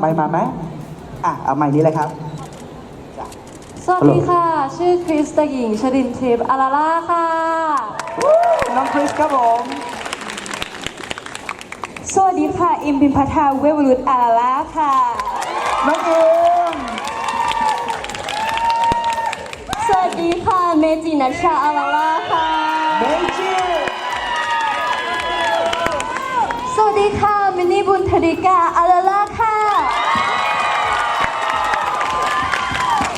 ไม่มาไหมอะเอาใหม่นี้เลยครับ สวัสดีค่ะ ชื่อคริสตหญิงชรินทิพย์อาราล่าค่ะ น้องคริสครับผม สวัสดีค่ะ อิมพิมพัทาเววรุตอาราล่าค่ะ น้องอิมสวัสดีค่ะ เมจินัชชาอาราล่าค่ะ เมจิสวัสดีค่ะ มินนี่บุญธริกาอารา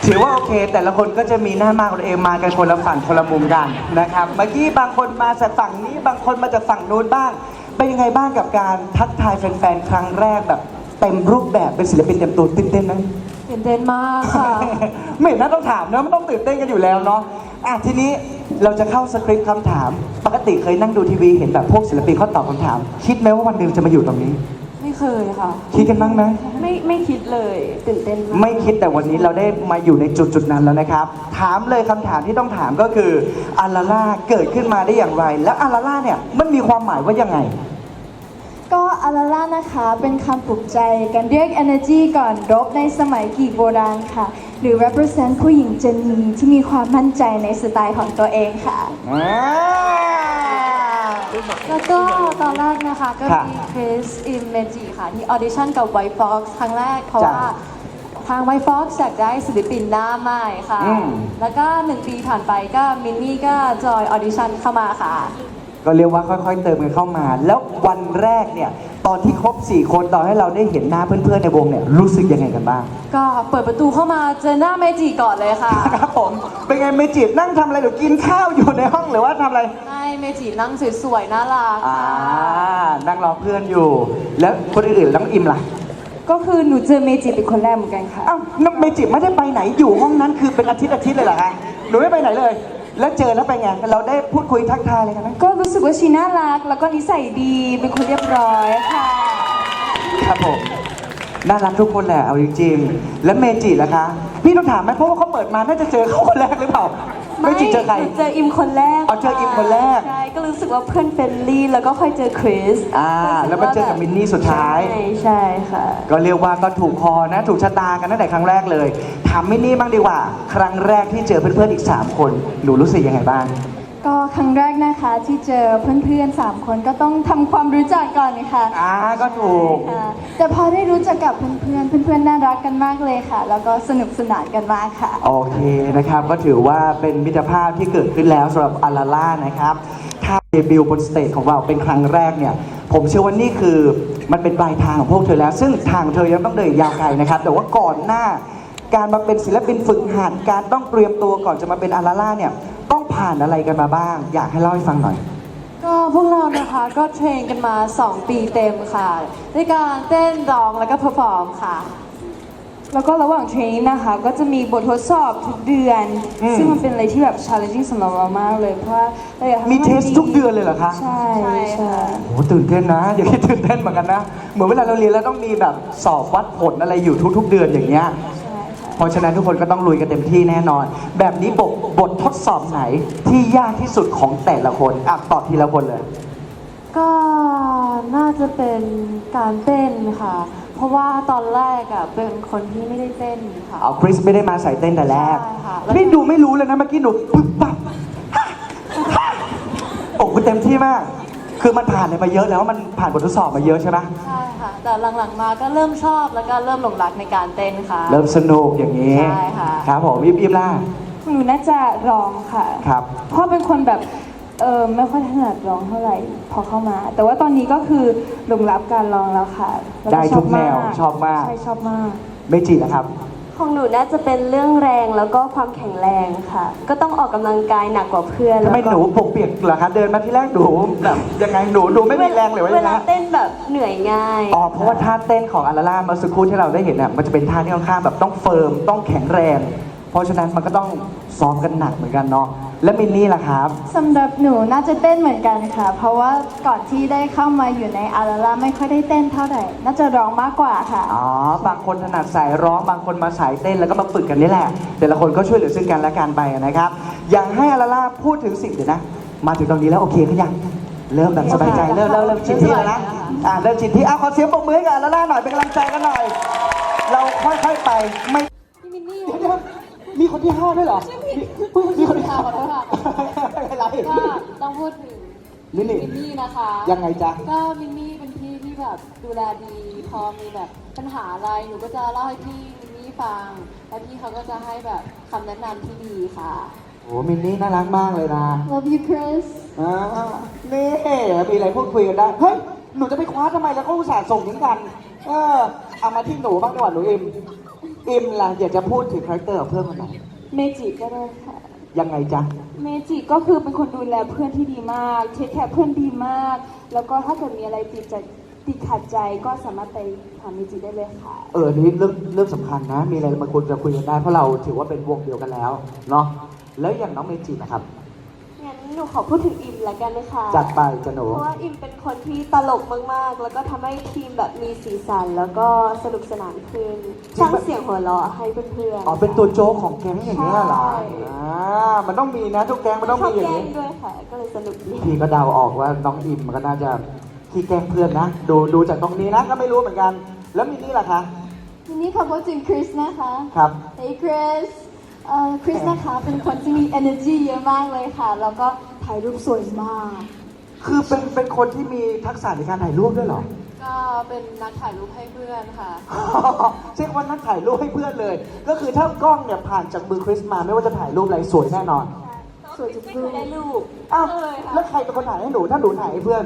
ถือว่าโอเค แต่ละคนก็จะมีหน้ามากของตัวเองมากันคนละฝั่งคนละมุมกันนะครับ เมื่อกี้บางคนมาจากฝั่งนี้บางคนมาจากฝั่งนู้นบ้าง เป็นยังไงบ้างกับการทักทายแฟนๆ ครั้งแรกแบบเต็มรูปแบบเป็นศิลปินเต็มตัวตื่นเต้นไหมตื่นเต้นมากค่ะ ไม่เห็นน่าต้องถามเนอะมันต้องตื่นเต้นกันอยู่แล้วเนาะอะทีนี้เราจะเข้าสคริปต์คำถาม ปกติเคยนั่งดูทีวีเห็นแบบพวกศิลปินเขาตอบคำถาม คิดไหมว่าวันหนึ่งจะมาอยู่ตรงนี้ไม่ เคยค่ะ คิดกันบ้างไหมไม่ไม่คิดเลยตื่นเต้นมากไม่คิดแต่วันนี้เราได้มาอยู่ในจุดจุดๆนั้นแล้วนะครับ ถามเลยคำถามที่ต้องถามก็คืออาราล่าเกิดขึ้นมาได้อย่างไร แล้วอาราล่าเนี่ยมันมีความหมายว่ายังไง ก็อาราล่านะคะเป็นคำปลุกใจการเรียก energy ก่อนรบในสมัยกรีกโบราณค่ะ หรือ represent ผู้หญิงเจนนีที่มีความมั่นใจในสไตล์ของตัวเองค่ะ อ่า แล้วก็ตอนแรกนะคะก็ค่ะมีคริสอิมเมจิค่ะ ที่ออดิชั่นกับ White Fox ครั้งแรก เพราะจ้ะว่าทาง White Fox อยากได้ศิลปินหน้าใหม่ค่ะอืมแล้วก็หนึ่งปีผ่านไปก็มินนี่ก็จอยออดิชั่นเข้ามาค่ะ ก็เรียกว่าค่อยๆ เติมกันเข้ามา แล้ววันแรกเนี่ยตอนที่ครบ 4 คนตอนให้เราได้เห็นหน้าเพื่อนๆในวงเนี่ยรู้สึกยังไงกันบ้าง ก็เปิดประตูเข้ามาเจอหน้าเมจิก่อนเลยค่ะ ครับผมเป็นไงเมจินั่งทำอะไรหรือกินข้าวอยู่ในห้องหรือว่าทำอะไรให้เมจินั่งสวยๆน่ารักอ่าค่ะนั่งรอเพื่อนอยู่ แล้วคนอื่นๆน้องอิมล่ะก็คือหนูเจอเมจิเป็นคนแรกเหมือนกันค่ะอ้าวน้องเมจิไม่ได้ไปไหนอยู่ห้องนั้นคือเป็นอาทิตย์อาทิตย์เลยเหรอคะหนูไม่ไปไหนเลย แล้วเจอแล้วเป็นไงเราได้พูดคุยทักทายอะไรกันไหมก็รู้สึกว่าชีน่ารัก แล้วก็นิสัยดีเป็นคนเรียบร้อยค่ะ ครับผมน่ารักทุกคนแหละเอาจริงๆแล้วเมจิล่ะคะ พี่ต้องถามไหมเพราะว่าเขาเปิดมาน่าจะเจอเขาคนแรกหรือเปล่า เมจิเจอใครหนูเจออิมคนแรกอ๋อเจออิมคนแรก ใช่ ก็รู้สึกว่าเพื่อนเฟรนลี่ แล้วก็ค่อยเจอคริสอ่า แล้วมาเจอกับมินนี่สุดท้าย ใช่ใช่ค่ะ ก็เรียกว่าก็ถูกคอนะ ถูกชะตากันตั้งแต่ครั้งแรกเลย ถามมินนี่บ้างดีกว่า ครั้งแรกที่เจอเพื่อนๆอีก 3 คน หนูรู้สึกยังไงบ้าง ก็ครั้งแรกนะคะที่เจอเพื่อนๆสามคนก็ต้องทำความรู้จักก่อนค่ะอ่าก็ถูก ค่ะแต่พอได้รู้จักกับเพื่อนๆเพื่อนๆน่ารักกันมากเลยค่ะ แล้วก็สนุกสนานกันมากค่ะ โอเคนะครับ ก็ถือว่าเป็นมิตรภาพที่เกิดขึ้นแล้วสำหรับอาราล่านะครับ ถ้าเดบิวต์บนสเตจของเราเป็นครั้งแรกเนี่ย ผมเชื่อว่านี่คือมันเป็นปลายทางของพวกเธอแล้ว ซึ่งทางเธอยังต้องเดินอีกยาวไกลนะครับ แต่ว่าก่อนหน้า การมาเป็นศิลปินฝึกหัดการต้องเตรียมตัวก่อนจะมาเป็นอาราล่าเนี่ย ต้องผ่านอะไรกันมาบ้าง อยากให้เล่าให้ฟังหน่อย ก็พวกเรานะคะก็เทรนกันมา 2 ปีเต็มค่ะด้วยการเต้นร้องแล้วก็เพอร์ฟอร์มค่ะ แล้วก็ระหว่างเทรนนะคะ ก็จะมีบททดสอบทุกเดือน อืม ซึ่งมันเป็นอะไรที่แบบ challenging สำหรับเรามากเลยเพราะว่าเราอยากทำให้มีนเทสทุกเดือนเลยเหรอคะใช่ใช่โอ้ตื่นเต้นนะ อย่างนี้ตื่นเต้นเหมือนกันนะ เหมือนเวลาเราเรียนแล้วต้องมีแบบสอบวัดผลอะไรอยู่ทุก ๆ เดือนอย่างเงี้ยใช่ค่ะ เพราะฉะนั้นทุกคนก็ต้องลุยกันเต็มที่แน่นอน แบบนี้บทบททดสอบไหนที่ยากที่สุดของแต่ละคนอะตอบทีละคนเลย ก็น่าจะเป็นการเต้นค่ะ เพราะว่าตอนแรกอะเป็นคนที่ไม่ได้เต้นค่ะเอาคริสไม่ได้มาใส่เต้นแต่แรก ใช่ค่ะนี่ดูไม่รู้เลยนะเมื่อกี้หนูปึ๊บปั๊บโอ้คุณเต็มที่มาก คือมันผ่านอะไรมาเยอะแล้วมันผ่านบททดสอบมาเยอะใช่ไหมใช่ค่ะ แต่หลังๆมาก็เริ่มชอบแล้วก็เริ่มหลงรักในการเต้นค่ะ เริ่มสนุกอย่างนี้ ใช่ค่ะ ครับผมยิบยิบล่าหนูน่าจะร้องค่ะ ครับ เพราะเป็นคนแบบเออไม่ค่อยถนัดร้องเท่าไหร่พอเข้ามา แต่ว่าตอนนี้ก็คือหลงรับการร้องแล้วค่ะแล้วได้ทุกแนวชชออบบมากใช่ชอบมาก เมจินะครับ ของหนูน่าจะเป็นเรื่องแรงแล้วก็ความแข็งแรงค่ะ ก็ต้องออกกำลังกายหนักกว่าเพื่อนทำไมแล้วก็หนูผมเปียกเหรอคะเดินมาที่แรกหนูแบบยังไงหนูดูไม่มีแรงเลยว่าเวยังไงลาฮะเต้นแบบเหนื่อยง่าย อ๋อเพราะว่าท่าเต้นของอาราล่าเมื่อสักครู่ที่เราได้เห็นเนี่ยมันจะเป็นท่าที่ค่อนข้างแบบต้องเฟิร์มต้องแข็งแรง เพราะฉะนั้นมันก็ต้องซ้อมกันหนักเหมือนกันเนาะ และมินนี่ล่ะครับ สำหรับหนูน่าจะเต้นเหมือนกันค่ะ เพราะว่าก่อนที่ได้เข้ามาอยู่ในอาราล่าไม่ค่อยได้เต้นเท่าไหร่ น่าจะร้องมากกว่าค่ะ อ๋อ บางคนถนัดสายร้องบางคนมาสายเต้นแล้วก็มาฝึกกันนี่แหละ แต่ละคนก็ช่วยเหลือซึ่งกันและกันไปนะครับ อย่างให้อาราล่าพูดถึงสิ่งเดี๋ยวนะ มาถึงตรงนี้แล้วโอเคหรือยัง เริ่มแบบสบายใจเริ่มเริ่มเริ่มชินที่แล้วนะ อ่าเริ่มชินที่อะขอเสียงปรบมือให้กับอาราล่าหน่อยเป็นกำลังใจกันหน่อย เราค่อยๆไปไม่มี คนที่ห้าด้วยเหรอมีคนที่ห้าขอโทษค่ะไม่เป็นไรก็ต้องพูดถึงนี่นี่มินนี่นะคะ ยังไงจ๊ะ ก็มินนี่เป็นพี่ที่แบบดูแลดี พอมีแบบปัญหาอะไรหนูก็จะเล่าให้พี่มินนี่ฟัง แล้วพี่เขาก็จะให้แบบคำแนะนำที่ดีค่ะ โอ้มินนี่น่ารักมากเลยนะ Love you Chris อ่านี่มีอะไรพูดคุยกันได้ เฮ้ย หนูจะไปคว้าทำไมแล้วก็อุตส่าห์ส่งถึงกัน เออ เอามาที่หนูบ้างดีกว่าหนูอิม อิมล่ะอยากจะพูดถึงคาแรคเตอร์ของเพื่อนคนไหนเมจิก็ได้ค่ะ ยังไงจ๊ะ เมจิก็คือเป็นคนดูแลเพื่อนที่ดีมาก เทคแคร์เพื่อนดีมาก แล้วก็ถ้าเกิดมีอะไรติดใจติดขัดใจก็สามารถไปหาเมจิได้เลยค่ะ เออนี่เรื่องเรื่องสำคัญนะ มีอะไรมาคุยจะคุยกันได้เพราะเราถือว่าเป็นวงเดียวกันแล้วเนาะแล้วอย่างน้องเมจินะครับงั้น หนูขอพูดถึงอิมละกันนะคะ จัดไปจะหนู เพราะว่าอิมเป็นคนที่ตลกมากๆ แล้วก็ทำให้ทีมแบบมีสีสัน แล้วก็สนุกสนานขึ้นสร้างเสียงหัวเราะให้เพื่อนๆ อ๋อ เป็นตัวโจ๊กของแก๊งอย่างนี้ยเหรอ ใช่ อ่า มันต้องมีนะทุกแก๊งมันต้องชอมีบอย่างแกล้นี้ งด้วยค่ะ ก็เลยสนุกดี พี่ก็เดาออกว่าน้องอิมมันก็น่าจะขี้แกล้งเพื่อนนะ ดูดูจากตรงนี้นะก็ไม่รู้เหมือนกัน แล้วมินนี่ล่ะคะ ทีนี้ขอพูดถึงคริสนะคะ ครับเฮ้ยคริสเอ่อคริสนะคะเป็นคนที่มี energy เยอะมากเลยค่ะ แล้วก็ ถ่ายรูปสวยมาก คือเป็นเป็นคนที่มีทักษะในการถ่ายรูปด้วยเหรอ ก็เป็นนักถ่ายรูปให้เพื่อนค่ะเรียกว่านักถ่ายรูปให้เพื่อนเลย ก็คือถ้ากล้องเนี่ยผ่านจากมือคริสมาไม่ว่าจะถ่ายรูปอะไรสวยแน่นอนสวยทุกรูปได้รูปอ้าวเลยค่ะแล้วใครเป็นคนถ่ายให้หนูถ้าหนูถ่ายให้เพื่อน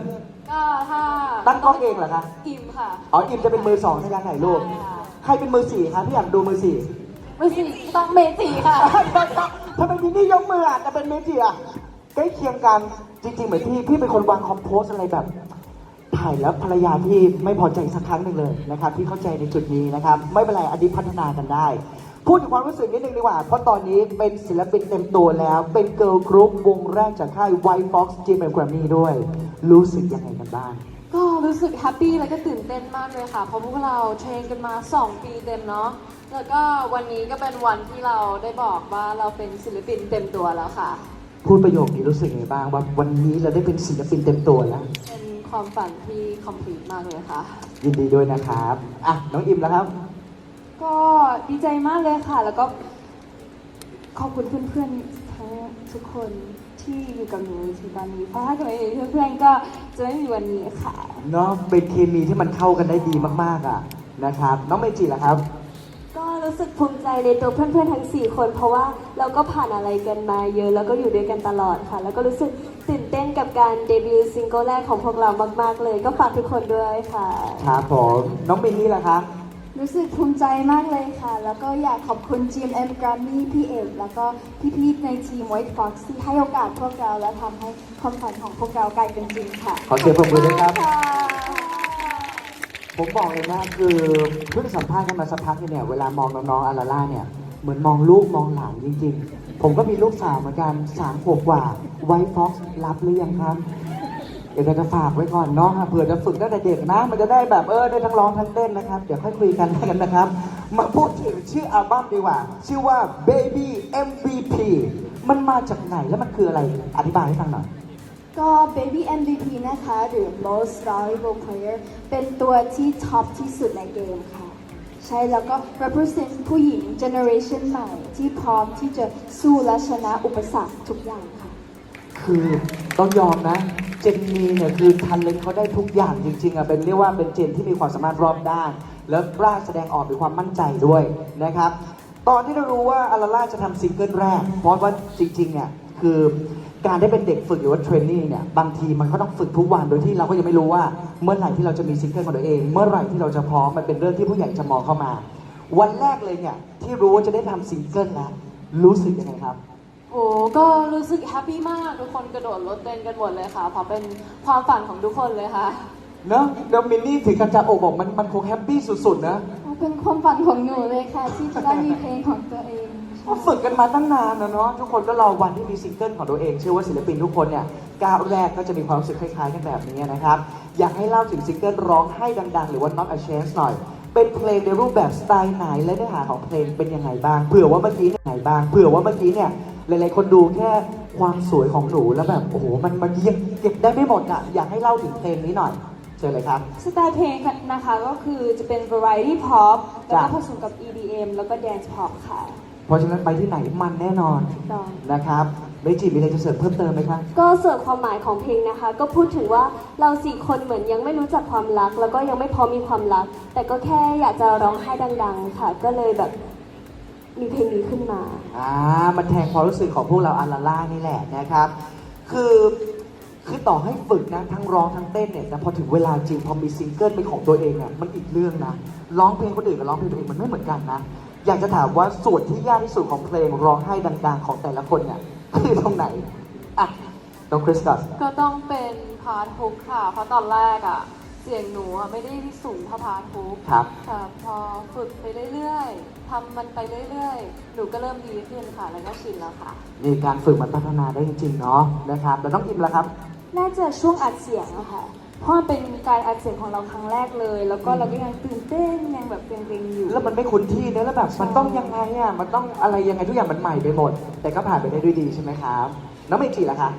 ก็ถ้าตั้งกล้องเองเหรอคะอิมค่ะ อ๋ออิมจะเป็นมือสองในการถ่ายรูปใช่ค่ะใครเป็นมือสี่คะพี่อยากดูมือสี่ไม่สิต้องเมจิค่ะ ทำไมมินนี่ยกมืออะแต่เป็นเมจิอะ ใกล้เคียงกันจริงๆ เหมือนพี่พี่เป็นคนวางคอมโพสอะไรแบบ ถ่ายแล้วภรรยาที่ไม่พอใจสักครั้งหนึ่งเลยนะครับที่เข้าใจในจุดนี้นะครับ ไม่เป็นไรอันนี้พัฒนากันได้ พูดถึงความรู้สึกนิดนึงดีกว่า เพราะตอนนี้เป็นศิลปินเต็มตัวแล้ว เป็นเกิร์ลกรุ๊ปวงแรกจากค่าย White Fox Gym and Grammy ด้วย รู้สึกยังไงกันบ้างก็รู้สึกแฮปปี้แล้วก็ตื่นเต้นมากเลยค่ะ เพราะพวกเราเทรนกันมา 2 ปีเต็มเนาะแล้วก็วันนี้ก็เป็นวันที่เราได้บอกว่าเราเป็นศิลปินเต็มตัวแล้วค่ะ พูดประโยคนี้รู้สึกยังไงบ้างว่าวันนี้เราได้เป็นศิลปินเต็มตัวแล้ว เป็นความฝันที่คอมพลีทมากเลยค่ะ ยินดีด้วยนะครับอะน้องอิมแล้วครับ ก็ดีใจมากเลยค่ะ แล้วก็ขอบคุณเพื่อนๆทั้งทุกคนที่อยู่กับหนูถึงตอนนี้เพราะถ้าเกิดไม่มีเพื่อนๆก็จะไม่มีวันนี้ค่ะ เนาะเป็นเคมีที่มันเข้ากันได้ดีมากๆอะนะครับ น้องเมจิล่ะครับก็ รู้สึกภูมิใจในตัวเพื่อนๆทั้ง 4 คน เพราะว่าเราก็ผ่านอะไรกันมาเยอะ แล้วก็อยู่ด้วยกันตลอดค่ะ แล้วก็รู้สึกตื่นเต้นกับการเดบิวต์ซิงเกิลแรกของพวกเรามากๆเลย ก็ฝากทุกคนด้วยค่ะ ครับผมน้องมินนี่ล่ะครับรู้สึกภูมิใจมากเลยค่ะ แล้วก็อยากขอบคุณ GMM Grammy พี่เอกแล้วก็พี่ๆในทีม White Fox ที่ให้โอกาสพวกเราและทำให้ความฝันของพวกเรากลายเป็นจริงค่ะ ขอเสียงปรบมือด้วยครับค่ะ ผมบอกเลยนะคือเพิ่งสัมภาษณ์กันมาสักพักเนี่ย เวลามองน้องๆอาราล่าเนี่ยเหมือนมองลูกมองหลานจริง ๆ ผมก็มีลูกสาวเหมือนกันสามขวบกว่าไวท์ฟ็อกซ์รับหรือยังครับอยาจะฝากไว้ก่อนเนาะเผื่อจะฝึกตั้งแต่เด็กนะ มันจะได้แบบเออได้ทั้งร้องทั้งเต้นนะครับ เดี๋ยวค่อยคุยกันกันนะครับ มาพูดถึงชื่ออัลบั้มดีกว่า ชื่อว่า Baby MVP มันมาจากไหนแล้วมันคืออะไรอธิบายให้ฟังหน่อย ก็ Baby MVP นะคะ หรือ Most Valuable Player เป็นตัวที่ท็อปที่สุดในเกมค่ะ ใช่แล้วก็ represent ผู้หญิง generation ใหม่ ที่พร้อมที่จะสู้และชนะอุปสรรคทุกอย่างค่ะ คือต้องยอมนะ เจนนีเนี่ยคือทันเลนเขาได้ทุกอย่างจริงๆอะเป็นเรียกว่าเป็นเจนที่มีความสามารถรอบด้าน แล้วกล้าแสดงออกมีความมั่นใจด้วยนะครับ ตอนที่เรารู้ว่าอาราล่าจะทำซิงเกิลแรก เพราะว่าจริงๆเนี่ยคือ การได้เป็นเด็กฝึกหรือว่าเทรนนิ่เนี่ยบางทีมันก็ต้องฝึกทุกวันโดยที่เราก็ยังไม่รู้ว่าเมื่อไหร่ที่เราจะมีซิงเกิลของตัวเอง เมื่อไหร่ที่เราจะพร้อมมันเป็นเรื่องที่ผู้ใหญ่จะมองเข้ามา วันแรกเลยเนี่ยที่รู้ว่าจะได้ทำซิงเกิลแล้วรู้สึกยังไงครับโอ้ก็รู้สึกแฮปปี้มากทุกคนกระโดดรถเต้นกันหมดเลยค่ะเพราะเป็นความฝันของทุกคนเลยค่ะเนอะเดี๋ยวมินนี่ถึงกันจะโอบบอกมันมันคงแฮปปี้สุดๆนะ เป็นความฝันของหนูเลยค่ะ ที่จะได้มีเพลงของตัวเอง ก็ฝึกกันมาตั้งนานนะเนาะทุกคนก็รอวันที่มีซิงเกิลของตัวเองเชื่อว่าศิลปินทุกคนเนี่ยก้าวแรกก็จะมีความรู้สึกคล้ายๆกันแบบนี้นะครับ อยากให้เล่าถึงซิงเกิลร้องให้ดังๆ หรือว่า Not a Chance หน่อย เป็นเพลงในรูปแบบสไตล์ไหนและเนื้อหาของเพลงเป็นยังไงบ้างเผื่อว่าเมื่อกี้เนี่ยไหนบ้างเผื่อว่าเมื่อกี้เนี่ยหลายๆคนดูแค่ความสวยของหนูแล้วแบบโอ้โหมันมันยังเก็บได้ไม่หมดอะอยากให้เล่าถึงเพลงนี้หน่อยเชิญเลยครับ สไตล์เพลงนะคะก็คือจะเป็น variety pop แล้วก็จ้ะผสมกับ EDM แล้วก็ dance pop ค่ะเพ ราะฉะนั้นไปที่ไหนมันแน่นอนต่อ นะครับเมจิมีอะไรจะเสริมเพิ่มเติมไหมครับ ก็ส่วนความหมายของเพลงนะคะ ก็พูดถึงว่าเราสี่คนเหมือนยังไม่รู้จักความรัก แล้วก็ยังไม่พร้อมมีความรัก แต่ก็แค่อยากจะร้องไห้ดัง ๆ ค่ะ ก็เลยแบบมีเพลงนี้ขึ้นมา อ่ามันแทงความรู้สึกของพวกเราอาราล่านี่แหละนะครับ คือคือต่อให้ฝึกนะทั้งร้องทั้งเต้นเนี่ยแต่พอถึงเวลาจริงพอมีซิงเกิลเป็นของตัวเองอะมันอีกเรื่องนะร้องเพลงคนอื่นกับร้องเพลงตัวเองมันไม่เหมือนกันนะ อยากจะถามว่าส่วนที่ยากที่สุดของเพลงร้องให้ดังๆ ของแต่ละคนเนี่ยคือตรงไหนอะน้องคริสก่อนก็ต้องเป็นพาร์ทฮุกค่ะ เพราะตอนแรกอะเสียงหนูอะไม่ได้สูงเท่าพาร์ทฮุกครับแต่พอฝึกไปเรื่อยๆทำมันไปเรื่อยๆ หนูก็เริ่มดีขึ้นค่ะ แล้วก็ชินแล้วค่ะ นี่การฝึกมันพัฒนาได้จริงๆเนาะนะครับแล้วน้องอิมล่ะครับ น่าจะช่วงอัดเสียงอะค่ะ เพราะมันเป็นการอัดเสียงของเราครั้งแรกเลย แล้วก็เราก็ยังตื่นเต้นยังแบบเกรงๆอยู่ แล้วมันไม่คุ้นที่เนอะแล้วแบบมันต้องยังไงอะมันต้องอะไรยังไงทุกอย่างมันใหม่ไปหมด แต่ก็ผ่านไปได้ด้วยดีใช่ไหมครับน้องเมจิล่ะคะ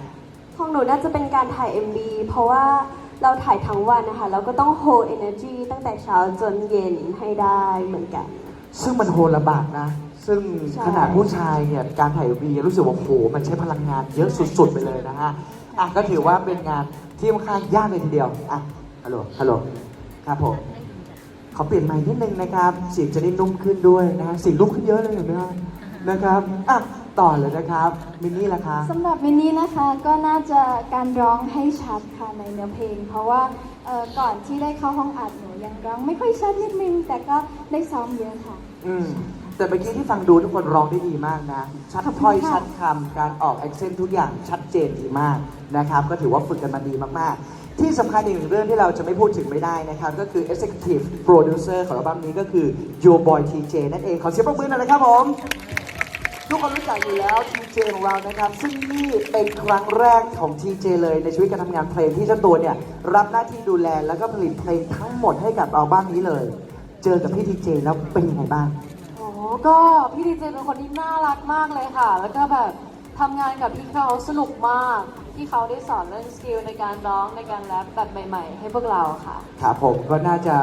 ของหนูน่าจะเป็นการถ่าย MV เพราะว่าเราถ่ายทั้งวันนะคะ เราก็ต้อง hold energy ตั้งแต่เช้าจนเย็นให้ได้เหมือนกัน ซึ่งมันโหระบากนะ ซึ่งใช่ ขนาดผู้ชายเนี่ยการถ่ายวีรู้สึกว่าโหมันใช้พลังงานเยอะสุดๆไปเลยนะฮะอะก็ถือว่าเป็นงาน ที่ค่อนข้างยากเลยทีเดียวอะฮัลโหลฮัลโหลครับผมขอเปลี่ยนไมค์นิดนึงนะครับเสียงจะได้นุ่มขึ้นด้วยนะฮะเสียงนุ่มขึ้นเยอะเลยเห็นไหมครับนะครับอะต่อเลยนะครับมินนี่ล่ะคะสำหรับมินนี่นะคะก็น่าจะการร้องให้ชัดค่ะในเนื้อเพลง เพราะว่าเอ่อก่อนที่ได้เข้าห้องอัดหนูยังร้องไม่ค่อยชัดนิดนึงแต่ก็ได้ซ้อมเยอะค่ะ อืม แต่เมื่อกี้ที่ฟังดูทุกคนร้องได้ดีมากนะ ชัดขอบคุณถ้อยค่ชัดคำการออก accent ทุกอย่างชัดเจนดีมากนะครับ ก็ถือว่าฝึกกันมาดีมากๆ ที่สำคัญอีกหนึ่งเรื่องที่เราจะไม่พูดถึงไม่ได้นะครับ ก็คือ executive producer ของอัลบั้มนี้ก็คือ Your Boy TJ นั่นเอง ขอเสียงปรบมือหน่อยนะครับผม ทุกคนรู้จักอยู่แล้ว TJ ของเรานะครับ ซึ่งนี่เป็นครั้งแรกของ TJ เลยในชีวิตการทำงานเพลงที่เจ้าตัวเนี่ยรับหน้าที่ดูแลแล้วก็ผลิตเพลงทั้งหมดให้กับอัลบั้มนี้เลย เจอกับพี่ TJ แล้วเป็นยังไงบ้าง ก็พี่ดีเจเป็นคนที่น่ารักมากเลยค่ะ แล้วก็แบบทำงานกับพี่เขาสนุกมาก ที่เขาได้สอนเรื่องสกิลในการร้องในการแรปแบบใหม่ ๆ ให้พวกเราค่ะ ครับผมก็น่าจะ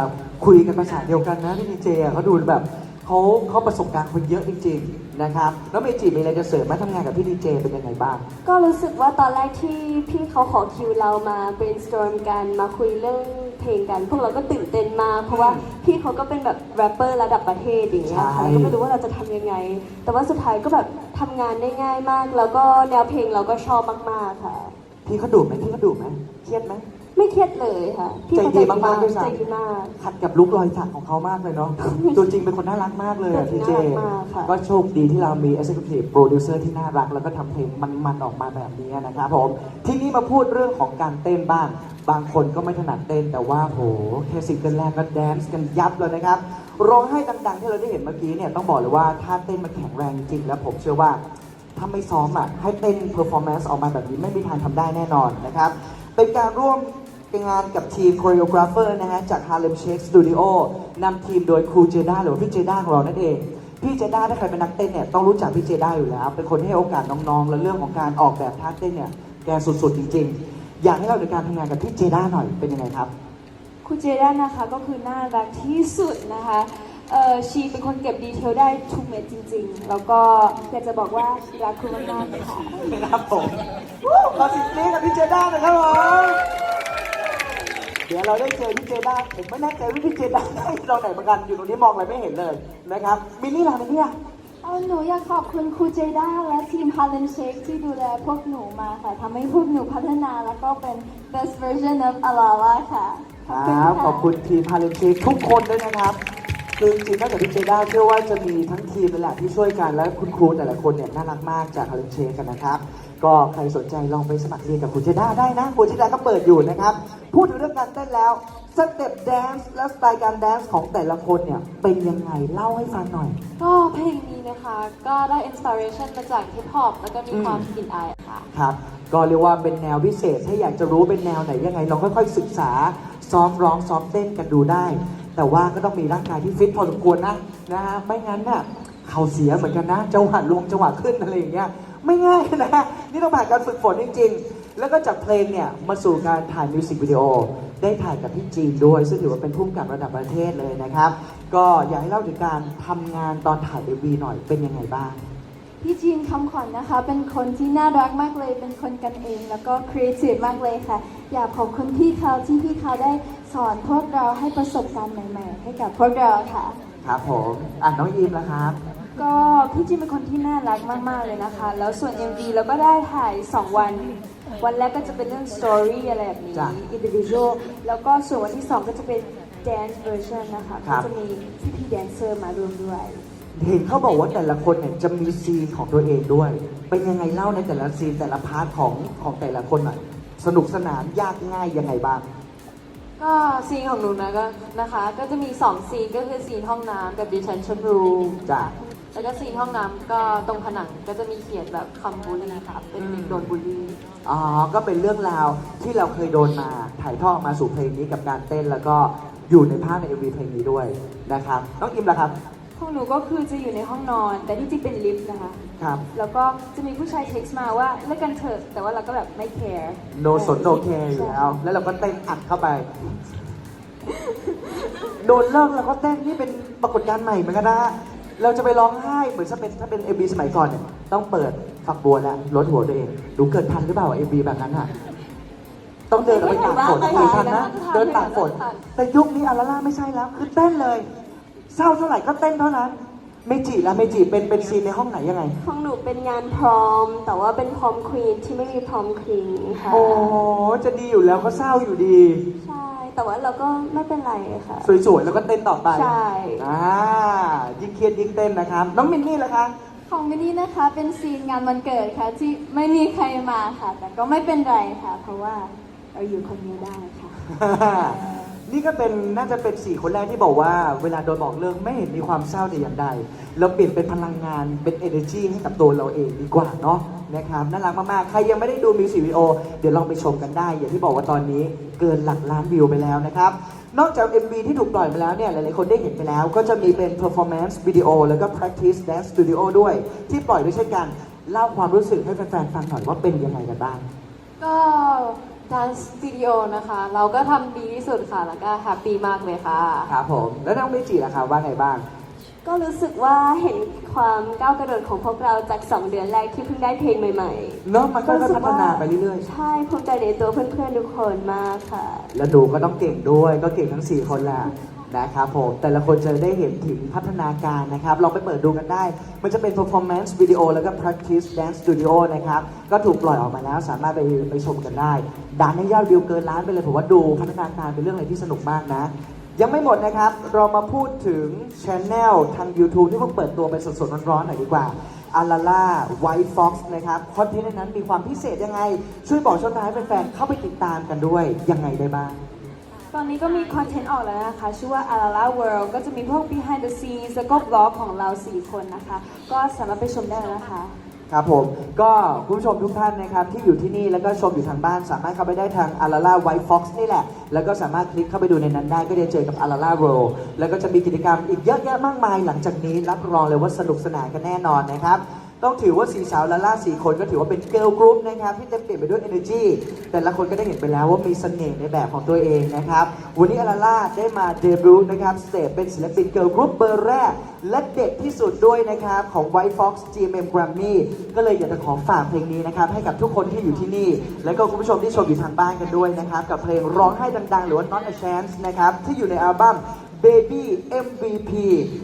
คุยกันภาษาเดียวกันนะพี่ดีเจอะเขาดูแบบเขาเขาประสบการณ์คนเยอะจริงๆนะครับแล้วเมจิมีอะไรจะเสริมไหมทำงานกับพี่ดีเจเป็นยังไงบ้าง ก็รู้สึกว่าตอนแรกที่พี่เขาขอคิวเรามา brainstorm กันมาคุยเรื่อง เพลงกัน พวกเราก็ตื่นเต้นมากเพราะว่าพี่เขาก็เป็นแบบแรปเปอร์ระดับประเทศอย่างเงี้ยใช่ค่ะก็ไม่รู้ว่าเราจะทำยังไง แต่ว่าสุดท้ายก็แบบทำงานได้ง่ายมาก แล้วก็แนวเพลงเราก็ชอบมากๆค่ะ พี่เขาดุไหมพี่เขาดุไหมเครียดไหม ไม่เครียดเลยค่ะพี่เขาใจดีมากๆด้วยซ้ำ ใจดีมาก ขัดกับลุกรอยสักของเขามากเลยเนาะ ตัวจริงเป็นคนน่ารักมากเลยอะเป็นพี่เจ น่ารักมากค่ะ ก็โชคดีที่เรามี executive producer ที่น่ารัก แล้วก็ทำเพลงมันๆออกมาแบบนี้นะครับผม ทีนี้มาพูดเรื่องของการเต้นบ้าง บางคนก็ไม่ถนัดเต้นแต่ว่าโหแค่ซิงเกิลแรกก็แดนซ์กันยับเลยนะครับร้องให้ดังๆที่เราได้เห็นเมื่อกี้เนี่ยต้องบอกเลยว่าถ้าเต้นมันแข็งแรงจริง แล้วผมเชื่อว่าถ้าไม่ซ้อมอะให้เต้นเพอร์ฟอร์แมนซ์ออกมาแบบนี้ไม่มีทางทำได้แน่นอนนะครับเป็นการร่วมงานกับทีมโค r ร o โ r กราฟเฟอร์นะฮะจาก Harlem Shake Studio นำทีมโดยครูเจด้าหรือพี่เจด้าของเรานั่นเองพี่เจด้าถ้าใครเป็นนักเต้นเนี่ยต้องรู้จักพี่เจด้าอยู่แล้ว เป็นคนให้โอกาสน้องๆ และเรื่องของการออกแบบท่าเต้นเนี่ยแกสุดๆจริง ๆ อยากให้เราในการทำงานกับพี่เจด้าหน่อยเป็นยังไงครับ คุณเจด้านะคะก็คือน่ารักที่สุดนะคะเออชีเป็นคนเก็บดีเทลได้ทุกเม็ดจริง ๆ แล้วก็อยากจะบอกว่ารักคุณมากๆค่ะครับผมวู้ขอสิบนี้กับพี่เจด้าหนะครับผมเดี๋ยวเราได้เจอพี่เจด้าผมไม่แน่ใจว่าพี่เจด้าได้เราไหนเหมือนกันอยู่ตรงนี้มองอะไรไม่เห็นเลยนะครับมินนี่ล่ะมินนี่ล่ะเอา หนูอยากขอบคุณครูเจด้าและทีม Harlem Shake ที่ดูแลพวกหนูมาค่ะทำให้พวกหนูพัฒนาแล้วก็เป็น best version of Alala ค่ะ ครับ ขอบคุณทีมพาเลนเชคทุกคนด้วยนะครับคือจริงๆนอกจากพี่เจด้าเชื่อว่าจะมีทั้งทีมนั่นแหละที่ช่วยกันและคุณครูแต่ละคนเนี่ยน่ารักมากจากพาเลนเชคกันนะครับ ก็ใครสนใจลองไปสมัครเรียนกับคุณเจด้าได้นะคุณเจด้าก็เปิดอยู่นะครับ พูดถึงเรื่องการเต้นแล้วส เต็ปแดนซ์และสไตล์การแดนซ์ของแต่ละคนเนี่ยเป็นยังไงเล่าให้ฟังหน่อย ก็เพลงนี้นะคะก็ได้อินสปิเรชันมาจากฮิปฮอปแล้วก็มีความกลิ่นอายค่ะ ครับ ก็เรียกว่าเป็นแนวพิเศษถ้าอยากจะรู้เป็นแนวไหนยังไงลองค่อยๆศึกษาซ้อมร้องซ้อมเต้นกันดูได้ แต่ว่าก็ต้องมีร่างกายที่ฟิตพอสมควรนะนะฮะไม่งั้นน่ะเข่าเสียเหมือนกันนะจังหวะลงจังหวะขึ้นอะไรอย่างเงี้ยไม่ง่ายนะนี่ต้องผ่านการฝึกฝนจริงๆแล้วก็จากเพลงเนี่ยมาสู่การถ่ายมิวสิกวิดีโอ ได้ถ่ายกับพี่จีนด้วย ซึ่งถือว่าเป็นผู้กำกับระดับประเทศเลยนะครับ ก็อยากให้เล่าถึงการทำงานตอนถ่ายเอวีหน่อยเป็นยังไงบ้าง พี่จีนคำขวัญนะคะ เป็นคนที่น่ารักมากเลย เป็นคนกันเอง แล้วก็ครีเอทีฟมากเลยค่ะ อยากขอบคุณพี่เขาที่พี่เขาได้สอนพวกเราให้ประสบการณ์ใหม่ ๆ ให้กับพวกเราค่ะ ครับผม อะน้องยีมละครับ ก็พี่จิมเป็นคนที่น่ารักมากๆเลยนะคะ แล้วส่วน MV เราก็ได้ถ่าย 2 วัน วันแรกก็จะเป็นเรื่อง story อะไรแบบนี้ จ้ะ individual แล้วก็ส่วนวันที่ 2 ก็จะเป็น dance version นะคะครัก็บ จะมีพี่พี่แดนเซอร์มาร่วมด้วย เห็นเขาบอกว่าแต่ละคนเนี่ยจะมีซีนของตัวเองด้วย เป็นยังไงเล่าในแต่ละซีนแต่ละพาร์ทของของแต่ละคนหน่อยสนุกสนานยากง่ายยังไงบ้าง ก็ซีนของหนูนะก็นะคะ ก็จะมี 2 ซีนก็คือซีนห้องน้ำกับ detention room จ้ะ แล้วก็ซีนห้องน้ำก็ตรงผนังก็จะมีเขียนแบบคำบูลลี่ค่ะเป็นเด็กโดนบูลลี่ อ๋อ ก็เป็นเรื่องราวที่เราเคยโดนมาถ่ายทอดมาสู่เพลงนี้กับการเต้นแล้วก็อยู่ในภาพใน MV เพลงนี้ด้วยนะครับน้องอิมล่ะครับของหนูก็คือจะอยู่ในห้องนอน แต่ที่จริงเป็นลิฟต์นะคะ ครับ แล้วก็จะมีผู้ชายเท็กซ์มาว่าเลิกกันเถอะแต่ว่าเราก็แบบไม่แคร์โนสนโนแคร์อยู่แล้ว แล้วเราก็เต้นอัดเข้าไป โดนเลิกแล้วก็เต้นนี่เป็นปรากฏการณ์ใหม่เหมือนกันนะฮะ เราจะไปร้องไห้เหมือนถ้าเป็นถ้าเป็นเอบีสมัยก่อนเนี่ยต้องเปิดฝักบัวแล้วลดหัวตัวเองดูเกิดทันหรือเปล่าเอบีแบบนั้นอะต้องเดินออกไปตากฝนไม่เคทัยนทันนะไม่ทันเดินตากฝนไม่ทันแต่ยุคนี้อาราล่าไม่ใช่แล้ว คือเต้นเลย เศร้าเท่าไหร่ก็เต้นเท่านั้นเมจิแล้วเมจิเป็นเป็นซีนในห้องไหนยังไงของหนูเป็นงานพรอม แต่ว่าเป็นพรอมควีนที่ไม่มีพรอมควีนค่ะโอ้จะดีอยู่แล้วก็เศร้าอยู่ดีใช่ แต่ว่าเราก็ไม่เป็นไรค่ะ สวยๆ แล้วก็เต้นต่อไปใช่ อ่ายิ่งเครียดยิ่งเต้นนะครับ น้องมินนี่ล่ะคะ ของมินนี่นะคะเป็นซีนงานวันเกิดค่ะ ที่ไม่มีใครมาค่ะ แต่ก็ไม่เป็นไรค่ะ เพราะว่าเราอยู่คนเดียวได้ค่ะ นี่ก็เป็นน่าจะเป็นสี่คนแรกที่บอกว่าเวลาโดนบอกเลิกไม่เห็นมีความเศร้าแต่อย่างใด เราเปลี่ยนเป็นพลังงานเป็น energy ให้กับตัวเราเองดีกว่าเนาะ นะครับน่ารักมากๆ ใครยังไม่ได้ดูมิวสิกวิดีโอเดี๋ยวลองไปชมกันได้ อย่างที่บอกว่าตอนนี้เกินหลักล้านวิวไปแล้วนะครับนอกจาก MV ที่ถูกปล่อยไปแล้วเนี่ยหลายๆคนได้เห็นไปแล้ว ก็จะมีเป็น performance video แล้วก็ practice dance studio ด้วย ที่ปล่อยด้วยเช่นกัน เล่าความรู้สึกให้แฟนๆฟังหน่อยว่าเป็นยังไงกันบ้าง ก็ dance studio นะคะ เราก็ทำดีที่สุดค่ะ แล้วก็แฮปปี้มากเลยค่ะ ครับผม แล้วน้องเมจิล่ะครับว่าไงบ้าง ก็รู้สึกว่าเห็นความก้าวกระโดดของพวกเราจาก 2 เดือนแรกที่เพิ่งได้เพลงใหม่ๆเนาะมันก็รู้สึพัฒนาไปเรื่อยใช่ภูมิใจในตัวเพื่อนๆทุกคนมากค่ะๆแล้วดูก็ต้องเก่งด้วยก็เก่งทั้ง 4 คนแหละนะครับผมแต่ละคนจะได้เห็นถึงพัฒนาการนะครับลองไปเปิดดูกันได้ มันจะเป็น performance video แล้วก็ practice dance studio นะครับ ก็ถูกปล่อยออกมาแล้วสามารถไปไปชมกันได้ดันให้ยอดวิวเกินล้านไปเลยผมว่าดูพัฒนาการเป็นเรื่องอะไรที่สนุกมากนะ ยังไม่หมดนะครับ เรามาพูดถึงช anel ทาง YouTube ที่เพิ่งเปิดตัวไปสดๆร้อนๆหน่อยดีกว่าอาลาล่า White Fox นะครับคอนเทนต์ในนั้นมีความพิเศษยังไง ช่วยบอกช่องทางให้แฟนๆเข้าไปติดตามกันด้วย ยังไงได้บ้าง ตอนนี้ก็มีคอนเทนต์ออกแล้วนะคะ ชื่อว่า Alala World ก็จะมีพวก behind the scenes แล้วก็บล็อกของเรา 4 คนนะคะ ก็สามารถไปชมได้แล้วนะคะ ครับผมก็คุณผู้ชมทุกท่านนะครับที่อยู่ที่นี่แล้วก็ชมอยู่ทางบ้าน สามารถเข้าไปได้ทาง a l a l a White Fox นี่แหละ แล้วก็สามารถคลิกเข้าไปดูในนั้นได้ก็จะเจอกับ a l a l a World แล้วก็จะมีกิจกรรมอีกเยอะแยะมากมายหลังจากนี้รับรองเลยว่าสนุกสนานกันแน่นอนนะครับ ต้องถือว่าสีสาวลาล่าสี่คนก็ถือว่าเป็นเกิร์ลกรุ๊ปนะครับที่เต็มเปี่ยมไปด้วย energy แต่ละคนก็ได้เห็นไปแล้วว่ามีเสน่ห์ในแบบของตัวเองนะครับ วันนี้อาราล่าได้มาเดบิวต์นะครับสเตจเป็นศิลปินเกิร์ลกรุ๊ปเบอร์แรก และเด็กที่สุดด้วยนะครับของ White Fox GMM Grammy ก็เลยอยากจะขอฝากเพลงนี้นะครับให้กับทุกคนที่อยู่ที่นี่ และก็คุณผู้ชมที่ชมอยู่ทางบ้านกันด้วยนะครับกับเพลงร้องให้ดังๆ หรือว่า Not a Chance นะครับที่อยู่ในอัลบั้ม Baby MVP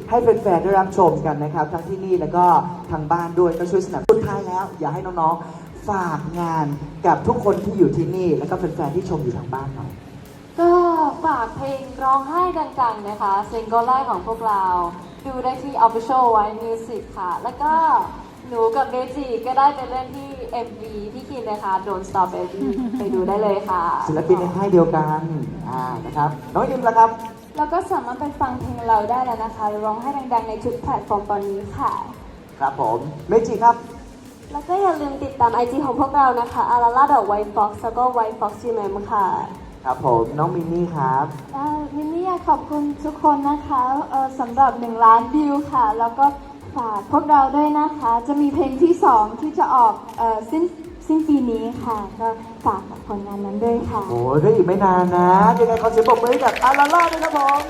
ให้แฟนๆได้รับชมกันนะครับ ทั้งที่นี่แล้วก็ทางบ้านด้วยก็ช่วยสนับสนุนสุดท้ายแล้ว อยากให้น้องๆ ฝากงานกับทุกคนที่อยู่ที่นี่ แล้วก็แฟนๆที่ชมอยู่ทางบ้านหน่อย ก็ฝากเพลงร้องไห้ดังๆนะคะซิงเกิลแรกของพวกเรา ดูได้ที่ Official White Music ค่ะ แล้วก็หนูกับเบจิก็ได้ไปเล่นที่ MV ที่คินนะคะ Don't Stop Baby ไปดูได้เลยค่ะ ศิลปินในค่ายเดียวกัน อ่า นะครับ น้องอิมละครับ แล้วก็สามารถไปฟังเพลงเราได้แล้วนะคะร้องให้ดังๆในทุกแพลตฟอร์มตอนนี้ค่ะ ครับผมเมจิครับ แล้วก็อย่าลืมติดตาม IG ของพวกเรานะคะ a l a l a white fox แล้วก็ white fox gmail ค่ะ ครับผมน้องมินนี่ครับ อ่ามินนี่อยากขอบคุณทุกคนนะคะเอ่อสำหรับ 1 ล้านวิวค่ะ แล้วก็ฝากพวกเราด้วยนะคะ จะมีเพลงที่ 2 ที่จะออกเอ่อสิ้น สิ้นปีนี้ค่ะ ก็ฝากกับผลงานนั้นด้วยค่ะ โอ้ยก็อีกไม่นานนะ ยังไงขอเสียงปรบมือให้กับอาราล่าด้วยครับผม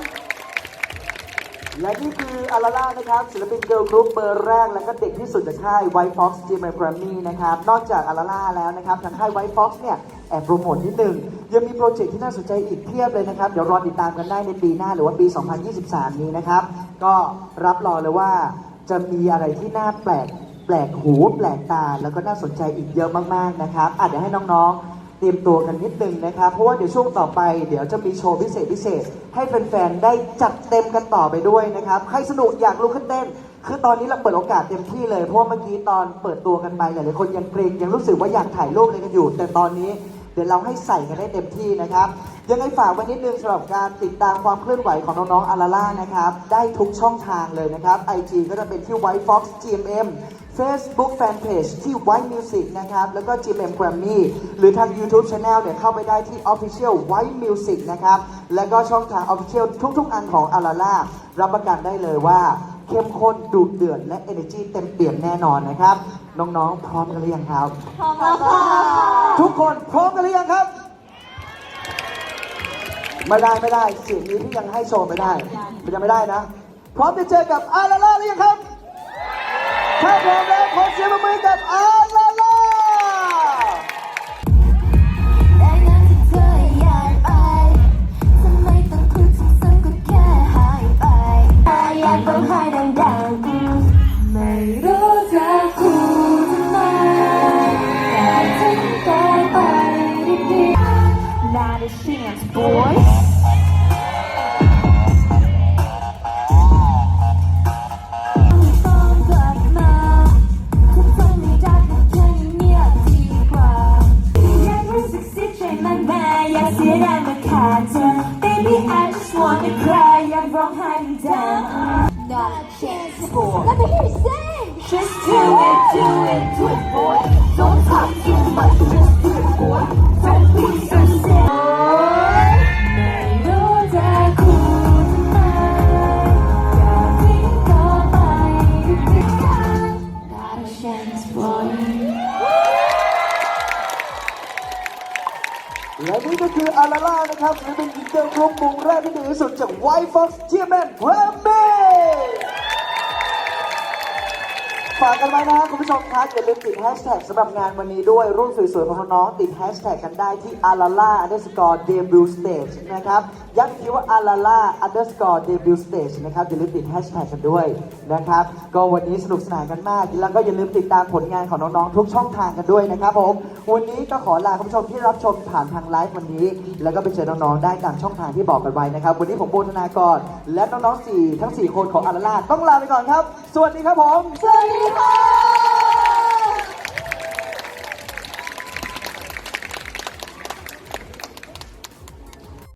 และนี่คืออาราล่านะครับศิลปินเกิร์ลกรุ๊ปเบอร์แรก และก็เด็กที่สุดจากค่าย White Fox g m m Grammy นะครับ นอกจากอาราล่าแล้วนะครับทางค่าย White Fox เนี่ยแอบโปรโมทนิดนึง ยังมีโปรเจกต์ที่น่าสนใจอีกเพียบเลยนะครับ เดี๋ยวรอติดตามกันได้ในปีหน้าหรือว่าปี 2023 นี้นะครับ ก็รับรองเลยว่าจะมีอะไรที่น่าแปลก แปลกหูแปลกตาแล้วก็น่าสนใจอีกเยอะมากๆนะครับอาจจะเดี๋ยวให้น้องๆ เตรียมตัวกันนิดนึงนะครับ เพราะว่าเดี๋ยวช่วงต่อไป เดี๋ยวจะมีโชว์พิเศษพิเศษ ให้แฟนๆได้จัดเต็มกันต่อไปด้วยนะครับใครสนุกอยากลุกขึ้นเต้น คือตอนนี้เราเปิดโอกาสเต็มที่เลยเพราะว่าเมื่อกี้ตอนเปิดตัวกันไปหลายๆคนยังเกรงยังรู้สึกว่าอยากถ่ายรูปอะไรกันอยู่ แต่ตอนนี้เดี๋ยวเราให้ใส่กันได้เต็มที่นะครับยังไงฝากไว้นิดนึงสำหรับการติดตามความเคลื่อนไหวของน้องๆอาราล่านะครับ ได้ทุกช่องทางเลยนะครับ IG ก็จะเป็นที่ White Fox GMM Facebook Fanpage ที่ White Music นะครับ แล้วก็ GMM Grammy หรือทาง YouTube Channel เนี่ยเข้าไปได้ที่ Official White Music นะครับ แล้วก็ช่องทาง Official ทุกๆ อันของอาราล่ารับประกันได้เลยว่า เข้มข้นดุเดือดและ Energy เต็มเปี่ยมแน่นอนนะครับ น้องๆ พร้อมกันหรือยังครับ พร้อมแล้วค่ะทุกคนพร้อมกันหรือยังครับ ไม่ได้ไม่ได้เสียงนี้ที่ยังให้โชว์ไม่ได้มันยังไม่ได้นะ พร้อมจะเจอกับอาราล่าหรือยังครับ ถ้าพร้อมแล้วขอเสียงปรบมือกับอาราล่าแต่งานที่เธออยากไป ทำไมต้องพูดซ้ำๆก็แค่หายไปอยากร้องไห้ดังๆไม่รู้จะพูดทำไมแต่ทิ้งแกไปดีๆ Not a chance boy ก็คืออาราล่านะครับหรือเป็นอินเตอร์กรุ๊ปวงแรกที่ดีที่สุดจาก White Fox GMM Grammy ฝากกันไว้นะคุณผู้ชมครับอย่าลืมติดแฮชแท็กสำหรับงานวันนี้ด้วยรูปสวยๆของน้องๆติดแฮชแท็กกันได้ที่ a l a l a underscore debut stage นะครับย้ำอีกทีว่า a l a l a underscore debut stage นะครับอย่าลืมติดแฮชแท็กกันด้วยนะครับก็วันนี้สนุกสนานกันมาก แล้วก็อย่าลืมติดตามผลงานของน้องๆทุกช่องทางกันด้วยนะครับผมวันนี้ก็ขอลาคุณผู้ชมที่รับชมผ่านทางไลฟ์วันนี้ แล้วก็ไปเจอน้องๆได้ตามช่องทางที่บอกกันไว้นะครับวันนี้ผมโบธนากรและน้องๆสี่ทั้งสี่คนของอาราล่าต้องลาไปก่อนครับ สวัสดีครับผมสวัสดี 축하드립니다.